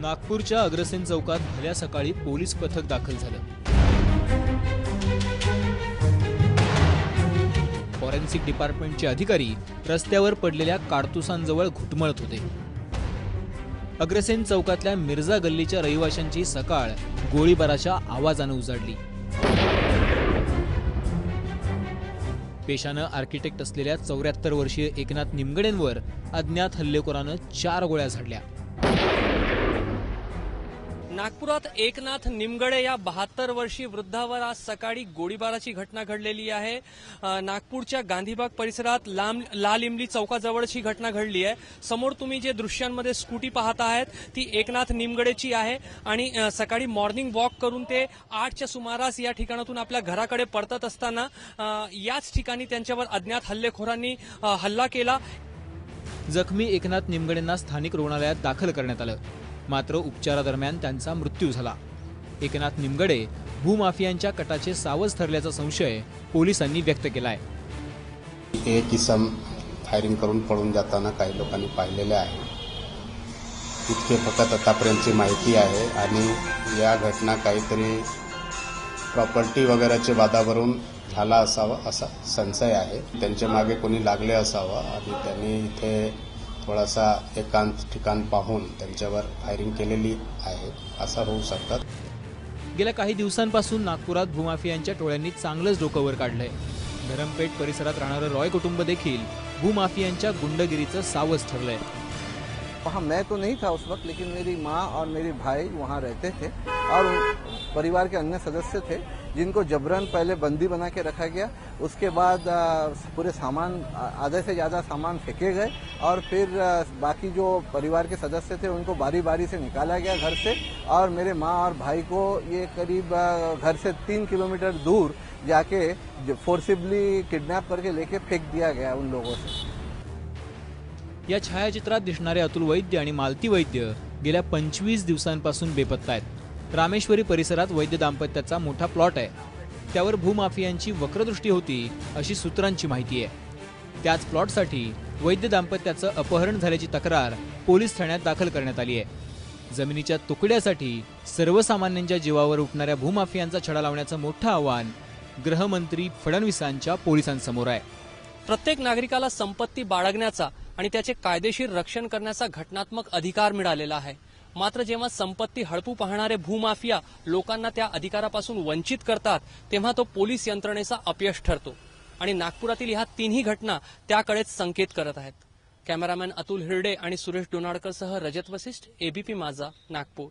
नागपूरच्या अग्रसेन चौकात भल्या सकाळी पोलीस पथक दाखल झालं. फॉरेन्सिक डिपार्टमेंटचे अधिकारी रस्त्यावर पडलेल्या काडतुसांजवळ घुटमळत होते. अग्रसेन चौकातल्या मिर्झा गल्लीच्या रहिवाशांची सकाळ गोळीबाराच्या आवाजानं उजाडली. पेशानं आर्किटेक्ट असलेल्या चौऱ्याहत्तर वर्षीय एकनाथ निमगडेंवर अज्ञात हल्लेखोरानं चार गोळ्या झाडल्या. नागपुरात एकनाथ निमगडे या बहात्तर वर्षी वृद्धावर आज सकाळी गोळीबाराची घटना घडलेली आहे. नागपूरच्या गांधीबाग परिसरात लांब लाल इमली चौकाजवळची घटना घडली आहे. समोर तुम्ही जे दृश्यांमध्ये स्कूटी पाहत आहात ती एकनाथ निमगडेची आहे आणि सकाळी मॉर्निंग वॉक करून ते आठच्या सुमारास या ठिकाणातून आपल्या घराकडे परतत असताना याच ठिकाणी त्यांच्यावर अज्ञात हल्लेखोरांनी हल्ला केला. जखमी एकनाथ निमगडेंना स्थानिक रुग्णालयात दाखल करण्यात आलं. मात्र उपचारादरम्यान त्यांचा मृत्यू झाला. एकनाथ निमगडे भूमाफियांच्या कटाचे सावज ठरल्याचा संशय पोलिसांनी व्यक्त केलाय. एक इसम फायरिंग करून पळून जाताना काही लोकांनी पाहिलेले आहे. इतके फक्त आतापर्यंतची माहिती आहे आणि या घटना काहीतरी प्रॉपर्टी वगैरेच्या वादावरून झाला असावा असा संशय आहे. त्यांच्या मागे कोणी लागले असावं आणि त्यांनी इथे थोडासा एकांत ठिकाण पाहून त्यांच्यावर फायरिंग केलेली आहे. असं होऊ शकतात. गेल्या काही दिवसांपासून नागपुरात भूमाफियांच्या टोळ्यांनी चांगलंच डोकं वर काढलंय. धरमपेठ परिसरात राहणारं रॉय कुटुंब देखील भूमाफियांच्या गुंडगिरीचं सावज ठरलंय. वहाँ मैं तो नहीं था उस वक्त लेकिन मेरी माँ और मेरे भाई वहाँ रहते थे और परिवार के अन्य सदस्य थे, जिनको जबरन पहले बंदी बना के रखा गया। उसके बाद पूरे सामान आधे से ज़्यादा सामान फेंके गए और फिर बाकी जो परिवार के सदस्य थे, उनको बारी बारी से निकाला गया घर से। और मेरे माँ और भाई को ये करीब घर से तीन किलोमीटर दूर जाके फोर्सिबली किडनैप करके लेके फेंक दिया गया उन लोगों से। या छायाचित्रात दिसणारे अतुल वैद्य आणि मालती वैद्य गेल्या पंचवीस दिवसांपासून बेपत्ता आहेत. रामेश्वरी परिसरात वैद्य दाम्पत्याचा मोठा प्लॉट आहे. त्यावर भूमाफियांची वक्रदृष्टी होती अशी सूत्रांची माहिती आहे. त्याच प्लॉटसाठी वैद्य दाम्पत्याचं अपहरण झाल्याची तक्रार पोलीस ठाण्यात दाखल करण्यात आली आहे. जमिनीच्या तुकड्यासाठी सर्वसामान्यांच्या जीवावर उठणाऱ्या भूमाफियांचा छडा लावण्याचं मोठं आव्हान गृहमंत्री फडणवीसांच्या पोलिसांसमोर आहे. प्रत्येक नागरिकाला संपत्ती बाळगण्याचा आणि त्याचे कायदेशीर रक्षण करण्याचा घटनात्मक अधिकार मिळालेला आहे. मात्र जेव्हा संपत्ती हडपू पाहणारे भूमाफिया लोकांना त्या अधिकारापासून वंचित करतात तेव्हा तो पोलीस यंत्रणेचा अपयश ठरतो. आणि नागपुरातील ह्या तिन्ही घटना त्याकडेच संकेत करत आहेत. कॅमेरामॅन अतुल हिरडे आणि सुरेश डोनाडकरसह रजत वसिष्ठ एबीपी माझा नागपूर.